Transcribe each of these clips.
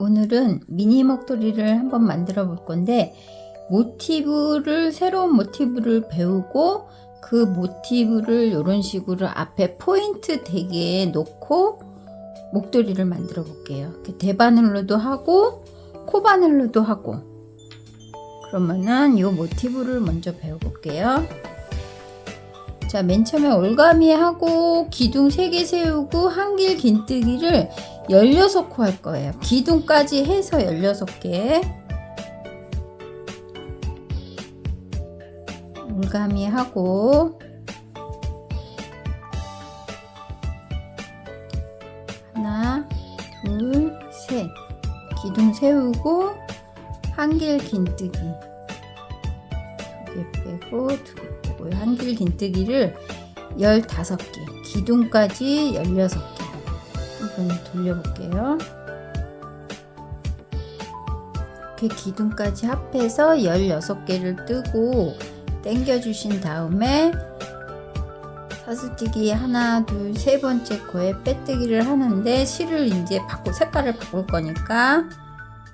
오늘은 미니 목도리를 한번 만들어 볼 건데 모티브를 새로운 모티브를 배우고 그 모티브를 이런 식으로 앞에 포인트 되게 놓고 목도리를 만들어 볼게요. 대바늘로도 하고 코바늘로도 하고 그러면은 이 모티브를 먼저 배워 볼게요. 자, 맨 처음에 올가미 하고 기둥 3개 세우고 한길 긴뜨기를 16코 할 거예요. 기둥까지 해서 16개. 올가미 하고 하나, 둘, 셋. 기둥 세우고 한길 긴뜨기. 두 개 빼고 두 개 빼고 한길 긴뜨기를 15개. 기둥까지 16개. 한번 돌려볼게요. 이렇게 기둥까지 합해서 16개를 뜨고 당겨주신 다음에 사슬뜨기 하나, 둘, 세 번째 코에 빼뜨기를 하는데 실을 이제 바꾸 색깔을 바꿀 거니까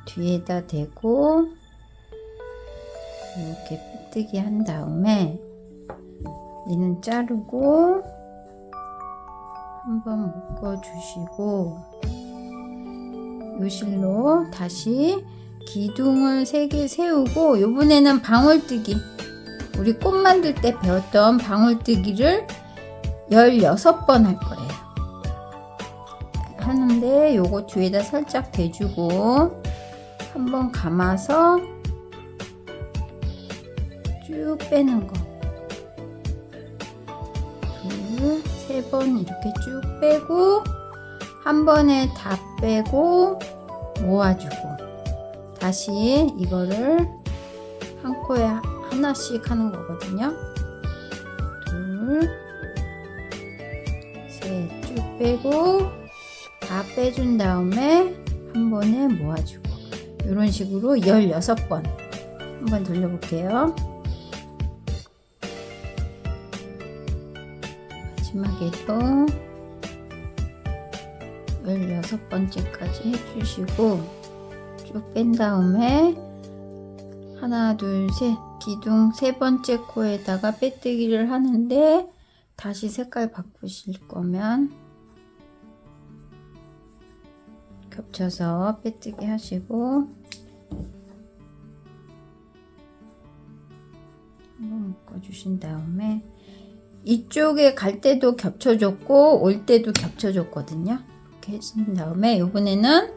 뒤에다 대고 이렇게 빼뜨기 한 다음에 얘는 자르고 한번 묶어 주시고 요 실로 다시 기둥을 3개 세우고 요번에는 방울뜨기. 우리 꽃 만들 때 배웠던 방울뜨기를 16번 할 거예요. 하는데 요거 뒤에다 살짝 대주고 한번 감아서 쭉 빼는 거 세 번 이렇게 쭉 빼고 한 번에 다 빼고 모아주고 다시 이거를 한 코에 하나씩 하는 거거든요. 둘, 셋 쭉 빼고 다 빼준 다음에 한 번에 모아주고 이런 식으로 16번 한번 돌려볼게요. 마지막에도 16번째까지 해주시고 쭉 뺀 다음에 하나 둘 셋 기둥 세 번째 코에다가 빼뜨기를 하는데 다시 색깔 바꾸실 거면 겹쳐서 빼뜨기 하시고 한번 묶어주신 다음에 이쪽에 갈 때도 겹쳐줬고 올 때도 겹쳐줬거든요. 이렇게 해준 다음에 이번에는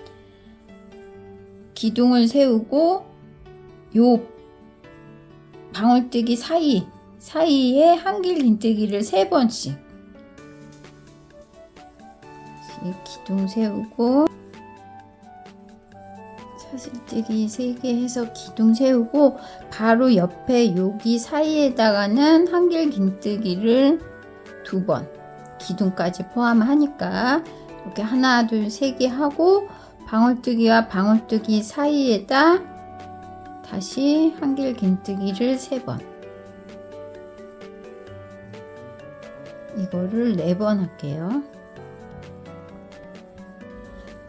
기둥을 세우고 요 방울뜨기 사이 사이에 한길 긴뜨기를 세 번씩 기둥 세우고 사슬뜨기 3개 해서 기둥 세우고 바로 옆에 여기 사이에다가는 한길 긴뜨기를 두 번 기둥까지 포함하니까 이렇게 하나 둘 세 개 하고 방울뜨기와 방울뜨기 사이에다 다시 한길 긴뜨기를 세 번 이거를 네 번 할게요.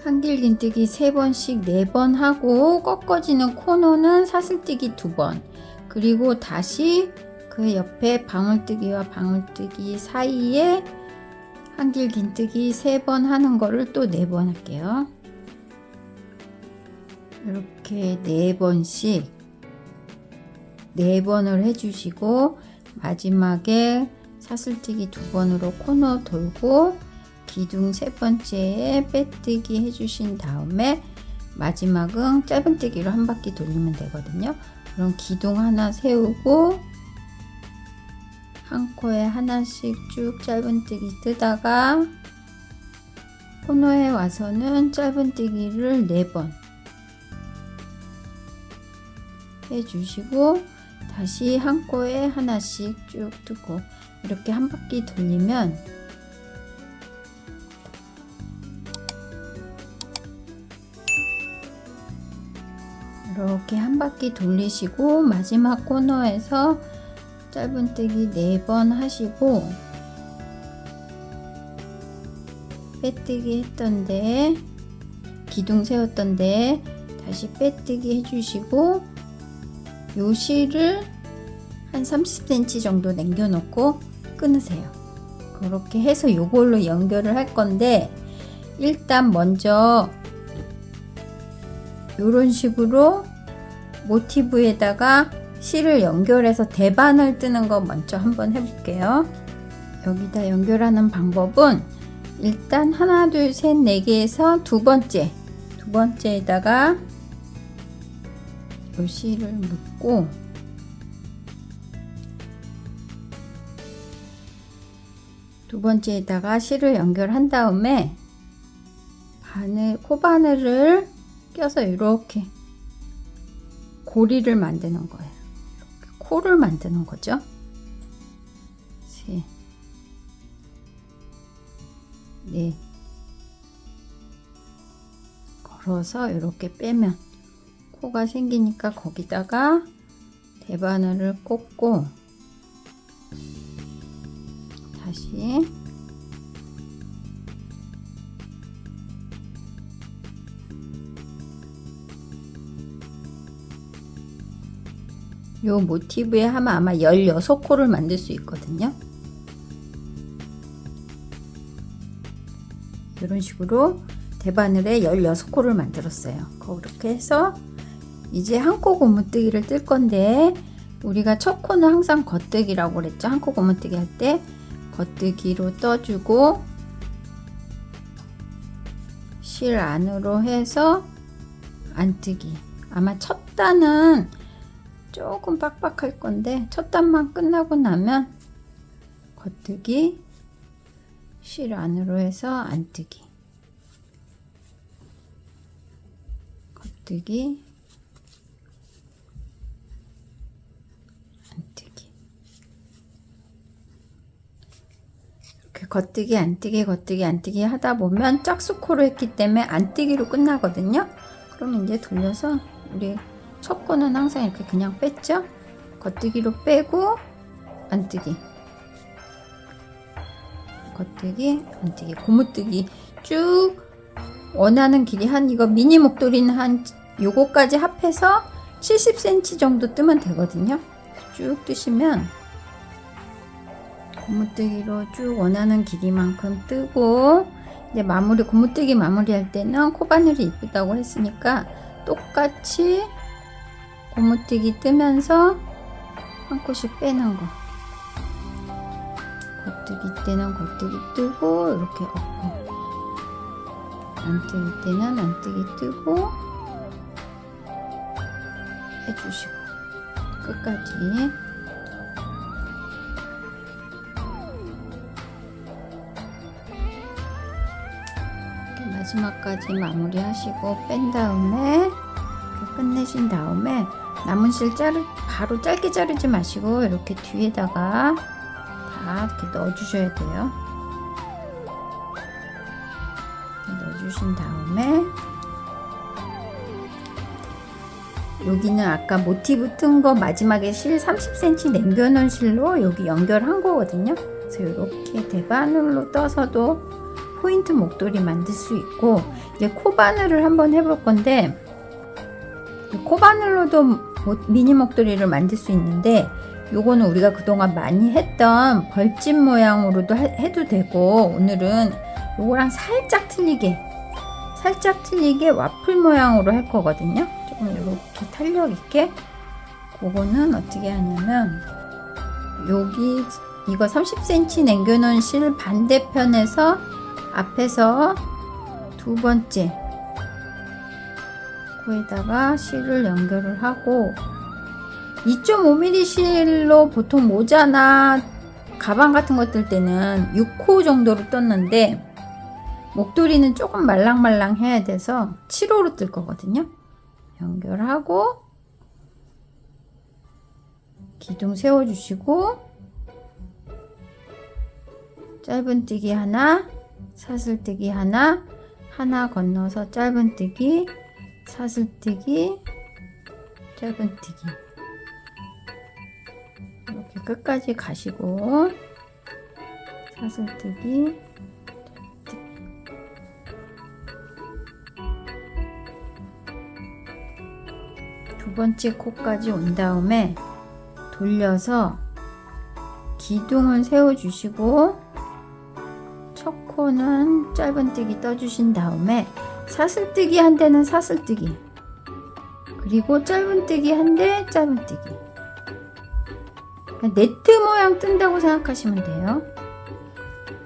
한길 긴뜨기 세 번씩 네번 하고 꺾어지는 코너는 사슬뜨기 두 번. 그리고 다시 그 옆에 방울뜨기와 방울뜨기 사이에 한길 긴뜨기 세번 하는 거를 또네번 할게요. 이렇게 네 번씩 네 번을 해주시고 마지막에 사슬뜨기 두 번으로 코너 돌고 기둥 세 번째에 빼뜨기 해주신 다음에 마지막은 짧은뜨기로 한 바퀴 돌리면 되거든요. 그럼 기둥 하나 세우고 한 코에 하나씩 쭉 짧은뜨기 뜨다가 코너에 와서는 짧은뜨기를 네번 해주시고 다시 한 코에 하나씩 쭉 뜨고 이렇게 한 바퀴 돌리면 이렇게 한 바퀴 돌리시고 마지막 코너에서 짧은뜨기 4번 하시고 빼뜨기 했던데 기둥 세웠던데 다시 빼뜨기 해주시고 요 실을 한 30cm 정도 남겨 놓고 끊으세요. 그렇게 해서 요걸로 연결을 할 건데 일단 먼저 요런 식으로 모티브에다가 실을 연결해서 대반을 뜨는 거 먼저 한번 해볼게요. 여기다 연결하는 방법은 일단 하나 둘 셋 네 개에서 두 번째 두 번째에다가 요 실을 묶고 두 번째에다가 실을 연결한 다음에 바늘 코바늘을 껴서 이렇게 고리를 만드는 거예요. 코를 만드는 거죠. 셋, 넷. 걸어서 이렇게 빼면 코가 생기니까 거기다가 대바늘을 꽂고 다시 요 모티브에 하면 아마 16코를 만들 수 있거든요. 이런 식으로 대바늘에 16코를 만들었어요. 그렇게 해서 이제 한 코 고무뜨기를 뜰 건데 우리가 첫 코는 항상 겉뜨기라고 그랬죠. 한 코 고무뜨기 할 때 겉뜨기로 떠주고 실 안으로 해서 안뜨기. 아마 첫 단은 조금 빡빡할 건데 첫 단만 끝나고 나면 겉뜨기 실 안으로 해서 안뜨기. 겉뜨기 안뜨기. 이렇게 겉뜨기 안뜨기 겉뜨기 안뜨기 하다 보면 짝수코로 했기 때문에 안뜨기로 끝나거든요. 그럼 이제 돌려서 우리 첫 코는 항상 이렇게 그냥 뺐죠? 겉뜨기로 빼고 안뜨기. 겉뜨기 안뜨기 고무뜨기. 쭉 원하는 길이 한 이거 미니 목도리는 한 요거까지 합해서 70cm 정도 뜨면 되거든요. 쭉 뜨시면 고무뜨기로 쭉 원하는 길이만큼 뜨고 이제 마무리 고무뜨기 마무리할 때는 코바늘이 이쁘다고 했으니까 똑같이 고무뜨기 뜨면서 한 코씩 빼는 거. 겉뜨기 때는 겉뜨기 뜨고 이렇게 엎고 안 뜨기 때는 안 뜨기 뜨고 해주시고. 끝까지. 이렇게 마지막까지 마무리하시고 뺀 다음에 끝내신 다음에 남은 실 자르 바로 짧게 자르지 마시고 이렇게 뒤에다가 다 이렇게 넣어주셔야 돼요. 넣어주신 다음에 여기는 아까 모티브 튼 거 마지막에 실 30cm 남겨놓은 실로 여기 연결한 거거든요. 그래서 이렇게 대바늘로 떠서도 포인트 목도리 만들 수 있고 이제 코바늘을 한번 해볼 건데 코바늘로도 모- 미니 목도리를 만들 수 있는데 요거는 우리가 그동안 많이 했던 벌집 모양으로도 해- 해도 되고 오늘은 요거랑 살짝 틀리게 살짝 틀리게 와플 모양으로 할 거거든요. 조금 이렇게 탄력 있게 그거는 어떻게 하냐면 여기 이거 30cm 남겨놓은 실 반대편에서 앞에서 두 번째 코에다가 실을 연결을 하고 2.5mm 실로 보통 모자나 가방 같은 거뜰 때는 6호 정도로 떴는데 목도리는 조금 말랑말랑 해야 돼서 7호로 뜰 거거든요. 연결하고 기둥 세워주시고 짧은뜨기 하나 사슬뜨기 하나 하나 건너서 짧은뜨기 사슬뛰기, 짧은뛰기. 이렇게 끝까지 가시고 사슬뛰기 두 번째 코까지 온 다음에 돌려서 기둥을 세워주시고 첫 코는 짧은뛰기 떠주신 다음에 사슬뜨기 한 대는 사슬뜨기. 그리고 짧은뜨기 한 대 짧은뜨기. 네트 모양 뜬다고 생각하시면 돼요.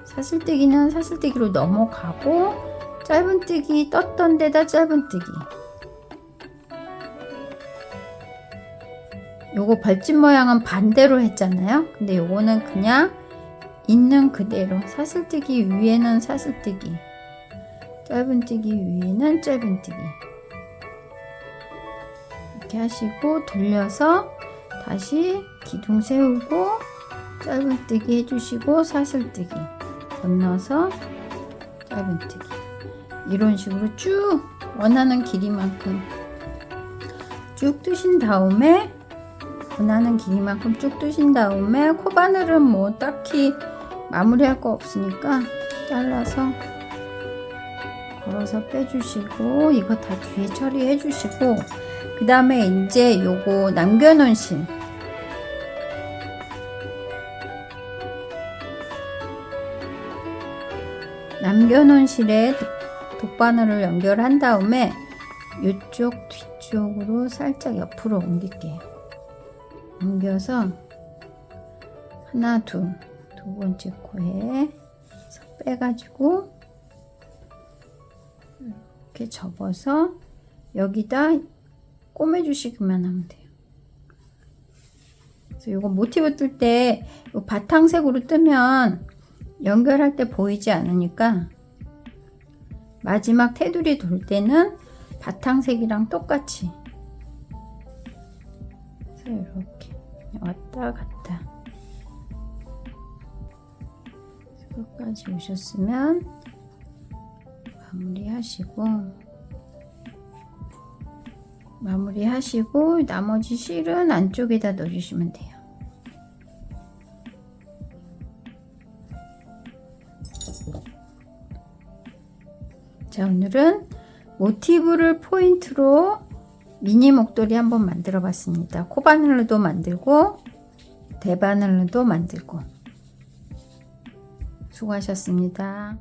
사슬뜨기는 사슬뜨기로 넘어가고 짧은뜨기 떴던 데다 짧은뜨기. 요거 벌집 모양은 반대로 했잖아요. 근데 요거는 그냥 있는 그대로. 사슬뜨기 위에는 사슬뜨기 짧은뜨기 위에는 짧은뜨기. 이렇게 하시고 돌려서 다시 기둥 세우고 짧은뜨기 해주시고 사슬뜨기 건너서 짧은뜨기. 이런 식으로 쭉 원하는 길이만큼 쭉 뜨신 다음에 원하는 길이만큼 쭉 뜨신 다음에 코바늘은 뭐 딱히 마무리할 거 없으니까 잘라서 걸어서 빼주시고 이거 다 뒤에 처리해 주시고 그 다음에 이제 요거 남겨놓은 실 남겨놓은 실에 독- 독바늘을 연결한 다음에 이쪽 뒤쪽으로 살짝 옆으로 옮길게요. 옮겨서 하나 둘 두 번째 코에 빼가지고 이렇게 접어서 여기다 꼬매주시기만 하면 돼요. 그래서 이거 모티브 뜰 때 바탕색으로 뜨면 연결할 때 보이지 않으니까 마지막 테두리 돌 때는 바탕색이랑 똑같이 그래서 이렇게 왔다 갔다 끝까지 오셨으면 마무리하시고 마무리하시고 나머지 실은 안쪽에다 넣어주시면 돼요. 자 오늘은 모티브를 포인트로 미니 목도리 한번 만들어 봤습니다. 코바늘로도 만들고 대바늘로도 만들고 수고하셨습니다.